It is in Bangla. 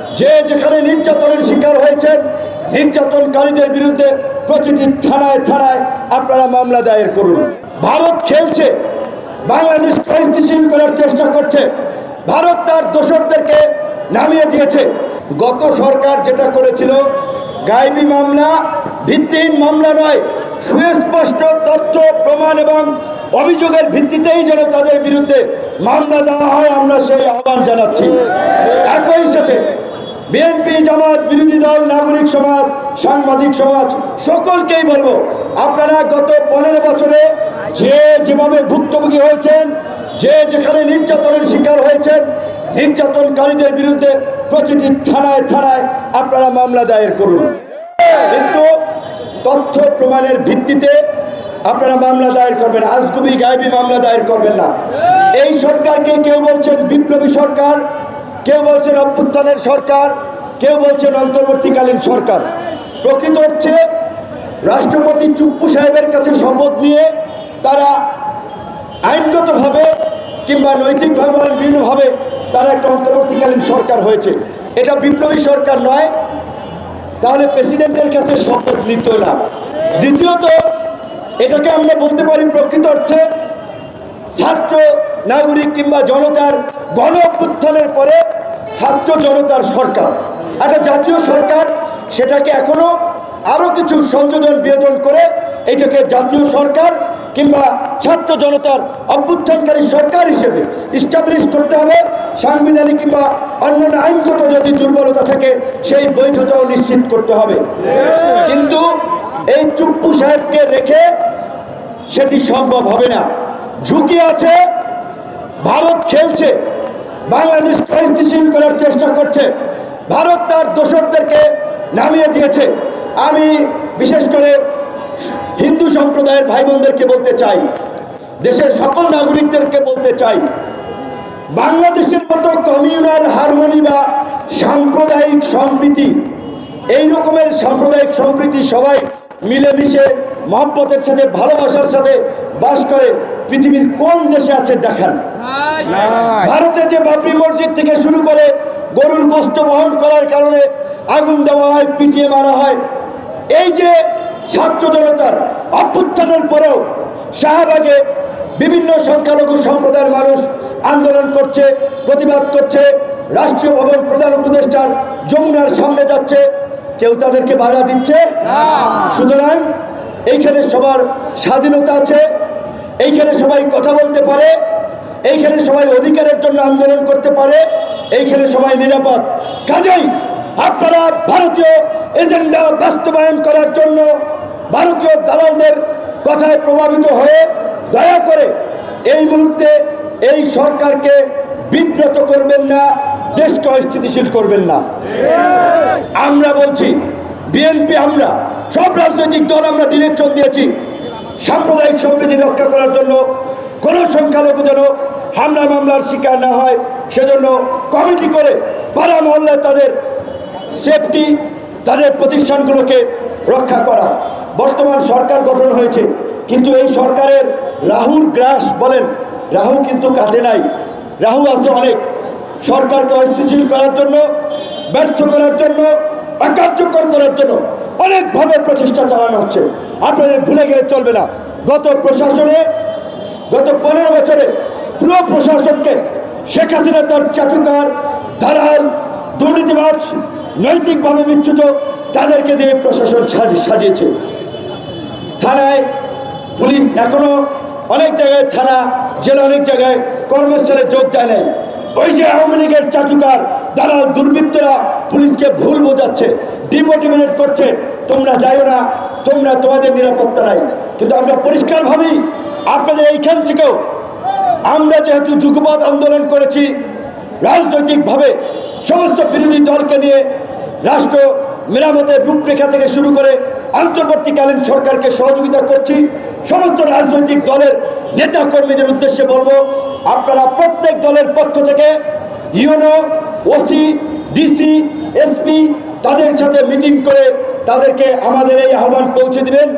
যে যেখানে নির্যাতনের শিকার হয়েছেন, নির্যাতনকারীদের বিরুদ্ধে প্রতিটি থানায় থানায় আপনারা মামলা দায়ের করুন। ভারত খেলছে, বাংলাদেশ স্থিতিশীল করার চেষ্টা করছে। ভারত তার দোসরদেরকে নামিয়ে দিয়েছে। গত সরকার যেটা করেছিল গায়েবী মামলা ভিত্তিহীন মামলা নয়, সুস্পষ্ট তথ্য, প্রমাণ এবং অভিযোগের ভিত্তিতেই যেন তাদের বিরুদ্ধে মামলা দেওয়া হয়, আমরা সেই আহ্বান জানাচ্ছি। একই সাথে বিএনপি জামাত, বিরোধী দল, নাগরিক সমাজ, সাংবাদিক সমাজ, সকলকেই বলব, আপনারা গত পনেরো বছরে যে যেভাবে ভুক্তভোগী হয়েছেন, যে যেখানে নির্যাতনের শিকার হয়েছেন, নির্যাতনকারীদের বিরুদ্ধে প্রতিটি থানায় থানায় আপনারা মামলা দায়ের করুন। কিন্তু তথ্য প্রমাণের ভিত্তিতে আপনারা মামলা দায়ের করবেন আজগুবি গায়েবী মামলা দায়ের করবেন না। এই সরকারকে কেউ বলছেন বিপ্লবী সরকার কেউ বলছেন অভ্যুত্থানের সরকার, কেউ বলছেন অন্তর্বর্তীকালীন সরকার। প্রকৃত হচ্ছে রাষ্ট্রপতি চুপ্পু সাহেবের কাছে শপথ নিয়ে তারা আইনগতভাবে কিংবা নৈতিকভাবে বিভিন্নভাবে তারা একটা অন্তর্বর্তীকালীন সরকার হয়েছে। এটা বিপ্লবী সরকার নয়, তাহলে প্রেসিডেন্টের কাছে শপথ নিত না। দ্বিতীয়ত, এটাকে আমরা বলতে পারি প্রকৃত অর্থে ছাত্র, নাগরিক কিংবা জনতার গণ পরে ছাত্র জনতার সরকার। একটা জাতীয় সরকার, সেটাকে এখনও আরও কিছু সংযোজন, বিয়োজন করে এটাকে জাতীয় সরকার কিংবা ছাত্র জনতার অভ্যুত্থানকারী সরকার হিসেবে ইস্টাবলিশ করতে হবে। সাংবিধানিক কিংবা অন্যান্য আইনগত যদি দুর্বলতা থাকে, সেই বৈধতাও নিশ্চিত করতে হবে। কিন্তু এই চুপ্পু সাহেবকে রেখে সেটি সম্ভব হবে না। ঝুঁকি আছে, ভারত খেলছে। বাংলাদেশ স্থিতিশীল করার চেষ্টা করছে। ভারত তার দোসরদেরকে নামিয়ে দিয়েছে। আমি বিশেষ করে হিন্দু সম্প্রদায়ের ভাই বোনদেরকে বলতে চাই, দেশের সকল নাগরিকদেরকে বলতে চাই, বাংলাদেশের মতো কমিউনাল হারমোনি বা সাম্প্রদায়িক সম্প্রীতি, এই রকমের সাম্প্রদায়িক সম্প্রীতি সবাই মিলেমিশে মহব্বতের সাথে ভালোবাসার সাথে বাস করে পৃথিবীর কোন দেশে আছে দেখান। ভারতে যে বাবরি মসজিদ থেকে শুরু করে গরুর গোস্ত বহন করার কারণে আগুন দেওয়া হয় পিটিয়ে মারা হয় এই যে ছাত্র জনতার অভ্যুত্থানের পরেও শাহবাগে বিভিন্ন সংখ্যালঘু সম্প্রদায়ের মানুষ আন্দোলন করছে প্রতিবাদ করছে রাষ্ট্রীয় ভবন প্রধান উপদেষ্টার যমুনার সামনে যাচ্ছে কেউ তাদেরকে বাধা দিচ্ছে? সুতরাং এইখানে সবার স্বাধীনতা আছে এইখানে সবাই কথা বলতে পারে এইখানে সবাই অধিকারের জন্য আন্দোলন করতে পারে এইখানে সবাই নিরাপদ। কাজেই আপনারা ভারতীয় এজেন্ডা বাস্তবায়ন করার জন্য ভারতীয় দালালদের কথায় প্রভাবিত হয়ে দয়া করে এই মুহূর্তে এই সরকারকে বিব্রত করবেন না দেশকে অস্থিতিশীল করবেন না। আমরা বলছি, বিএনপি আমরা, সব রাজনৈতিক দল আমরা ডিরেকশন দিয়েছি। সাম্প্রদায়িক সম্প্রীতি রক্ষা করার জন্য, কোনো সংখ্যালঘু যেন হামলা মামলার শিকার না হয়, সেজন্য কমিটি করে পাড়া মহল্লায় তাদের সেফটি তাদের প্রতিষ্ঠানগুলোকে রক্ষা করা। বর্তমান সরকার গঠন হয়েছে, কিন্তু এই সরকারের রাহুর গ্রাস বলেন, রাহু কিন্তু কাটে নাই। রাহু আছে অনেক। সরকারকে অস্থিতিশীল করার জন্য, ব্যর্থ করার জন্য, অকার্যকর করার জন্য অনেকভাবে প্রচেষ্টা চালানো হচ্ছে। আপনাদের ভুলে গেলে চলবে না। গত প্রশাসনে, গত পনেরো বছরে পুরো প্রশাসনকে শেখ হাসিনা তার চাটুকার, দালাল, দুর্নীতিবাজ, নৈতিকভাবে বিচ্যুত তাদেরকে দিয়ে প্রশাসন সাজি সাজিয়েছে। থানায় পুলিশ এখনও অনেক জায়গায়, থানা, জেলা অনেক জায়গায় কর্মস্থলে যোগ দেয় নাই। ওই যে আওয়ামী লীগের চাচুকার দালাল দুর্বৃত্তরা পুলিশকে ভুল বোঝাচ্ছে, ডিমোটিভেট করছে, তোমরা যাইও না, তোমরা তোমাদের নিরাপত্তা নাই। কিন্তু আমরা পরিষ্কার ভাবি, আপনাদের এইখান থেকেও আমরা যেহেতু যুগপৎ আন্দোলন করেছি, রাজনৈতিকভাবে সমস্ত বিরোধী দলকে নিয়ে রাষ্ট্র মেরামতের রূপরেখা থেকে শুরু করে অন্তর্বর্তীকালীন সরকারকে সহযোগিতা করছি। সমস্ত রাজনৈতিক দলের নেতা কর্মীদের উদ্দেশ্যে বলব, আপনারা প্রত্যেক দলের পক্ষ থেকে ইউনো, ওসি, ডিসি, এসপি তাদের সাথে মিটিং করে তাদেরকে আমাদের এই আহ্বান পৌঁছে দিবেন।